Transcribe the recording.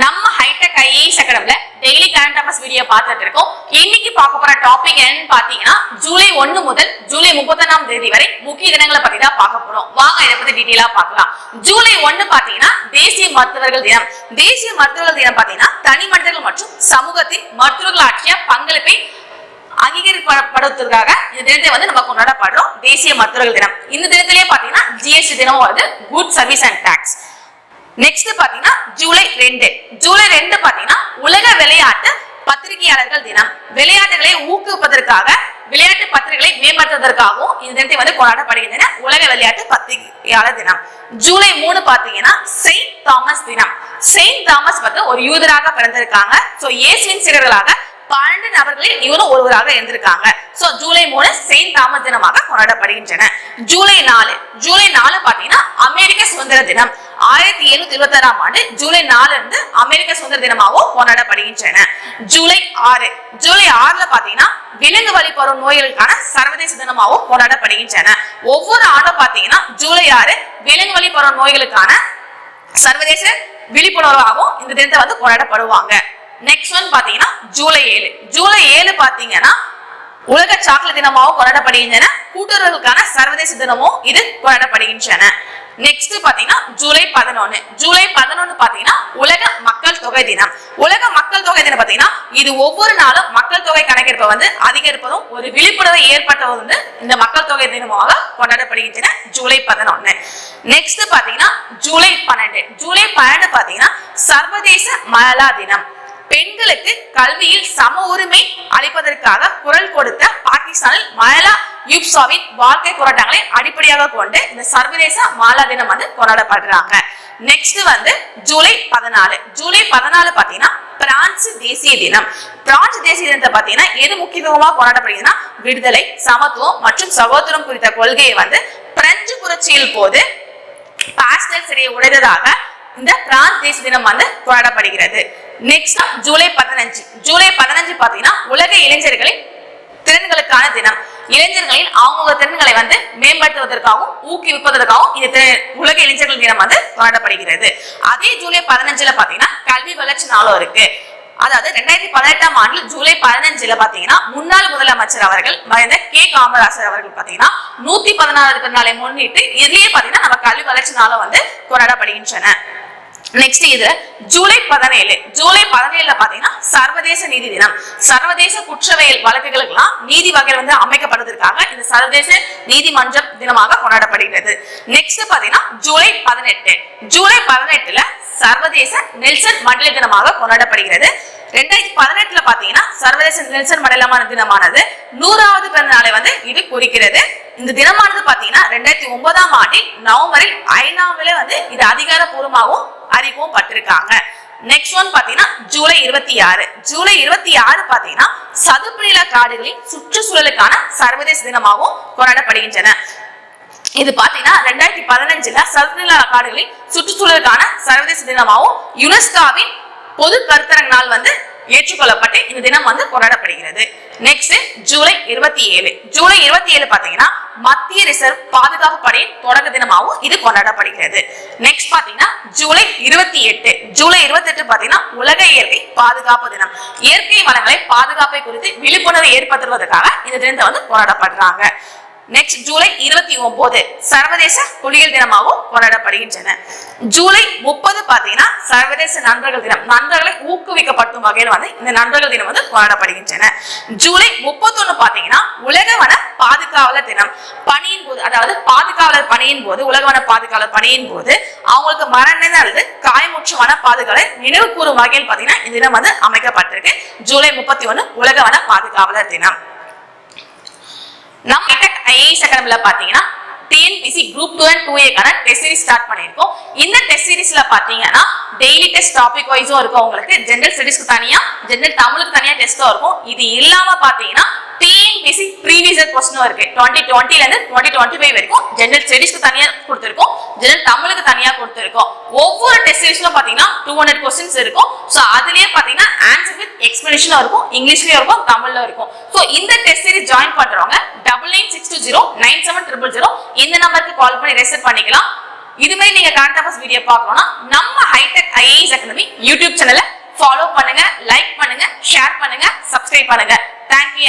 நம்ம hi-tech IAS அகாடமில daily current affairs video பார்த்துட்டு இருக்கோம். இன்னைக்கு பார்க்க போற டாபிக் என்னன்னு பாத்தீங்கன்னா ஜூலை ஒன்னு முதல் ஜூலை முப்பத்தொன்னாம் தேதி வரை முக்கிய தினங்களை பத்தி தான் பார்க்க போறோம். வாங்க இதை பத்தி டீட்டெயிலா பார்க்கலாம். ஜூலை ஒன்னு பாத்தீங்கன்னா தேசிய மருத்துவர்கள் தினம். தேசிய மருத்துவர்கள் தினம் பாத்தீங்கன்னா தனி மனிதர்கள் மற்றும் சமூகத்தின் மருத்துவர்கள் ஆற்றிய பங்களிப்பை அங்கீகரிக்கப்படுவதற்காக இந்த தினத்தை வந்து நம்ம கொண்டாடப்படுறோம். தேசிய மருத்துவர்கள் தினம். இந்த தினத்திலேயே பாத்தீங்கன்னா ஜிஎஸ்டி தினம் வருது good service and tax next பாத்தீங்கன்னா ஜூலை ரெண்டு. ஜூலை ரெண்டு பாத்தீங்கன்னா உலக விளையாட்டு பத்திரிகையாளர்கள் தினம். விளையாட்டுகளை ஊக்குவிப்பதற்காக விளையாட்டு பத்திரிகைகளை மேம்படுத்துவதற்காகவும் இந்த தினத்தை வந்து கொண்டாடப்படுகின்றன. உலக விளையாட்டு பத்திரிகையாளர் தினம். ஜூலை மூணு பாத்தீங்கன்னா செயின்ட் தாமஸ் தினம். செயின்ட் தாமஸ் வந்து ஒரு யூதராக பிறந்திருக்காங்க. சோ இயேசுவின் சிறர்களாக பன்னெண்டு நபர்களில் இவரும் ஒருவராக இருந்திருக்காங்க. சோ ஜூலை மூணு செயின்ட் தாமஸ் தினமாக கொண்டாடப்படுகின்றன. ஜூலை நாலு. ஜூலை நாலு பாத்தீங்கன்னா அமெரிக்க சுதந்திர தினம். ஆயிரத்தி எழுநூத்தி இருபத்தி ஆறாம் ஆண்டு ஜூலை நாலுல இருந்து அமெரிக்க சுதந்திர தினமாகவும் கொண்டாடப்படுகின்றன. ஜூலை ஆறு ஜூலை ஆறுல பாத்தீங்கன்னா விலங்கு வழி பரும் நோய்களுக்கான சர்வதேச தினமாகவும் கொண்டாடப்படுகின்றன. ஒவ்வொரு ஆண்டும் பாத்தீங்கன்னா ஜூலை ஆறு விலங்கு வழி பரும் நோய்களுக்கான சர்வதேச விழிப்புணர்வாகவும் இந்த தினத்தை வந்து கொண்டாடப்படுவாங்க. நெக்ஸ்ட் ஒன் பாத்தீங்கன்னா ஜூலை ஏழு. ஜூலை ஏழு பாத்தீங்கன்னா உலக சாக்லேட் தினமாகவும் கொண்டாடப்படுகின்றன. கூட்டுறவுகளுக்கான சர்வதேச தினமும் இது கொண்டாடப்படுகின்றன. நெக்ஸ்ட் பாத்தீங்கன்னா ஜூலை பதினொன்னு. ஜூலை பதினொன்னு பாத்தீங்கன்னா உலக மக்கள் தொகை தினம். உலக மக்கள் தொகை தினம் பாத்தீங்கன்னா இது ஒவ்வொரு நாளும் மக்கள் தொகை கணக்கெடுப்பை வந்து அதிகரிப்பதும் ஒரு விழிப்புணர்வை ஏற்பட்டது வந்து இந்த மக்கள் தொகை தினமாக கொண்டாடப்படுகின்றன ஜூலை பதினொன்னு. நெக்ஸ்ட் பாத்தீங்கன்னா ஜூலை பன்னெண்டு. ஜூலை பன்னெண்டு பாத்தீங்கன்னா சர்வதேச மலா தினம். பெண்களுக்கு கல்வியில் சம உரிமை அளிப்பதற்காக குரல் கொடுத்த பாகிஸ்தானில் மலா யூப்சாவின் வாழ்க்கை போராட்டங்களை அடிப்படையாக கொண்டு இந்த சர்வதேச மாலா தினம் வந்து கொண்டாடப்படுறாங்க. நெக்ஸ்ட் வந்து ஜூலை பதினாலு. ஜூலை பதினாலு பாத்தீங்கன்னா பிரான்ஸ் தேசிய தினம். பிரான்ஸ் தேசிய தினத்தை பாத்தீங்கன்னா எது முக்கியத்துவமா கொண்டாடப்படுகிறதுன்னா விடுதலை சமத்துவம் மற்றும் சகோதரம் குறித்த கொள்கையை வந்து பிரெஞ்சு புரட்சியில் போது பாஸ்டல் சிறையை உடைந்ததாக இந்த பிரான்ஸ் தேசிய தினம் வந்து கொண்டாடப்படுகிறது. நெக்ஸ்ட் ஜூலை பதினஞ்சு. ஜூலை பதினஞ்சு பாத்தீங்கன்னா உலக இளைஞர்களின் திறன்களுக்கான தினம். இளைஞர்களின் அவங்கவுங்க திறன்களை வந்து மேம்படுத்துவதற்காகவும் ஊக்குவிப்பதற்காகவும் இந்த உலக இளைஞர்கள் தினம் வந்து கொண்டாடப்படுகிறது. அதே ஜூலை பதினஞ்சுல பாத்தீங்கன்னா கல்வி வளர்ச்சி நாளும் இருக்கு. அதாவது ரெண்டாயிரத்தி பதினெட்டாம் ஆண்டு ஜூலை பதினஞ்சுல பாத்தீங்கன்னா முன்னாள் முதலமைச்சர் அவர்கள் மறைந்த கே. காமராசர் அவர்கள் பாத்தீங்கன்னா நூத்தி பதினாறு பிறநாளை முன்னிட்டு இதுலயே பாத்தீங்கன்னா நம்ம கல்வி வளர்ச்சி நாளும் வந்து கொண்டாடப்படுகின்றன. நெக்ஸ்ட் இது ஜூலை பதினேழு. ஜூலை பதினேழுல பாத்தீங்கன்னா சர்வதேச நீதி தினம். சர்வதேச குற்றவியல் வழக்குகளுக்கெல்லாம் நீதி வகை வந்து அமைக்கப்படுவதற்காக இந்த சர்வதேச நீதிமன்றம் தினமாக கொண்டாடப்படுகிறது. நெக்ஸ்ட் பாத்தீங்கன்னா ஜூலை பதினெட்டு. ஜூலை பதினெட்டுல சர்வதேச நெல்சன் மண்டல தினமாக கொண்டாடப்படுகிறது. ரெண்டாயிரத்தி பதினெட்டுல பாத்தீங்கன்னா சர்வதேச நெல்சன் மண்டலமான தினமானது நூறாவது பிறந்த நாளை வந்து இது குறிக்கிறது. இந்த தினமானது பாத்தீங்கன்னா ரெண்டாயிரத்தி ஒன்பதாம் ஆண்டில் நவம்பரில் ஐநாவில வந்து இது அதிகாரப்பூர்வமாகவும் அறிவும் பட்டிருக்காங்க. நெக்ஸ்ட் ஒன் பாத்தீங்கன்னா ஜூலை இருபத்தி ஆறு. ஜூலை இருபத்தி ஆறு பாத்தீங்கன்னா சதுப்பு நில காடுகளின் சுற்றுச்சூழலுக்கான சர்வதேச தினமாகவும் கொண்டாடப்படுகின்றன. இது பாத்தீங்கன்னா ரெண்டாயிரத்தி பதினஞ்சுல சதுப்புநில காடுகளின் சுற்றுச்சூழலுக்கான சர்வதேச தினமாகவும் யுனெஸ்காவின் பொது கருத்தரங்க நாள் வந்து ஏற்றுக்கொள்ளப்பட்டு இந்த தினம் வந்து கொண்டாடப்படுகிறது. நெக்ஸ்ட் ஜூலை இருபத்தி ஏழு. ஜூலை இருபத்தி ஏழு பாத்தீங்கன்னா மத்திய ரிசர்வ் பாதுகாப்பு படையின் தொடக்க தினமாகவும் இது கொண்டாடப்படுகிறது. நெக்ஸ்ட் பாத்தீங்கன்னா ஜூலை இருபத்தி எட்டு. ஜூலை இருபத்தி எட்டு பாத்தீங்கன்னா உலக இயற்கை பாதுகாப்பு தினம். இயற்கை வளங்களை பாதுகாப்பை குறித்து விழிப்புணர்வு ஏற்படுத்துவதற்காக இந்த தினத்தை வந்து கொண்டாடப்படுறாங்க. நெக்ஸ்ட் ஜூலை இருபத்தி ஒன்பது சர்வதேச புலிகள் தினமாகவும் கொண்டாடப்படுகின்றன. ஜூலை முப்பது பாத்தீங்கன்னா சர்வதேச நண்பர்கள் தினம். நண்பர்களை ஊக்குவிக்கப்படுத்தும் வகையில் வந்து இந்த நண்பர்கள் தினம் வந்து கொண்டாடப்படுகின்றன. ஜூலை முப்பத்தொன்னு பாத்தீங்கன்னா உலக வன பாதுகாவலர் தினம். பணியின் போது அதாவது பாதுகாவலர் பணியின் போது உலக வன பாதுகாவலர் பணியின் போது அவங்களுக்கு மரண அல்லது காயமுற்று வன பாதுகாவலர் நினைவு கூறும் வகையில் பாத்தீங்கன்னா இந்த தினம் வந்து அமைக்கப்பட்டிருக்கு. ஜூலை முப்பத்தி ஒன்னு உலக வன பாதுகாவலர் தினம். நம்ம ஐஏஎஸ் அகாடமில பாத்தீங்கன்னா TNPSC group two and two ஏக்கான test series start பண்ணியிருக்கோம். இந்த டெஸ்ட் சீரிஸ்ல பாத்தீங்கன்னா டெய்லி டெஸ்ட் டாபிக் வைஸும் இருக்கும் உங்களுக்கு. ஜென்ரல் ஸ்டடிஸ்க்கு தனியா ஜென்ரல் தமிழுக்கு தனியா டெஸ்ட்டும் இருக்கும். இது இல்லாம பாத்தீங்கன்னா டிஎன்பிசி ப்ரீவியஸ் இயர் கொஸ்டினும் இருக்கு. டுவெண்ட்டி டுவெண்ட்டில இருந்து டுவெண்ட்டி டுவெண்ட்டி ஃபைவ் வரைக்கும் ஜென்ரல் ஸ்டடிஸ்க்கு தனியா கொடுத்துருக்கோம். ஜென்ரல் தமிழுக்கு தனியா கொடுத்துருக்கோம். ஒவ்வொரு டெஸ்ட் சீரீஸ்லும் பாத்தீங்கன்னா டூ ஹண்ட்ரட் கொஸ்டின்ஸ் இருக்கும். ஸோ அதுலயே பாத்தீங்கன்னா ஆன்சர் வித் எக்ஸ்பிளனேஷனும் இருக்கும். இங்கிலீஷ்லயும் இருக்கும் தமிழ்ல இருக்கும். ஸோ இந்த டெஸ்ட் சீரிஸ் ஜாயின் பண்றவங்க double nine six two zero nine seven triple zero இந்த நம்பருக்கு கால் பண்ணி ரெஜிஸ்டர் பண்ணிக்கலாம். இது மாதிரி நீங்க கரண்ட் அஃபேர்ஸ் வீடியோ பார்க்கணும்னா நம்ம ஹைடெக் ஐஏஎஸ் அகாடமி யூடியூப் சேனலை ஃபாலோ பண்ணுங்க லைக் பண்ணுங்க ஷேர் பண்ணுங்க சப்ஸ்கிரைப் பண்ணுங்க. Thank you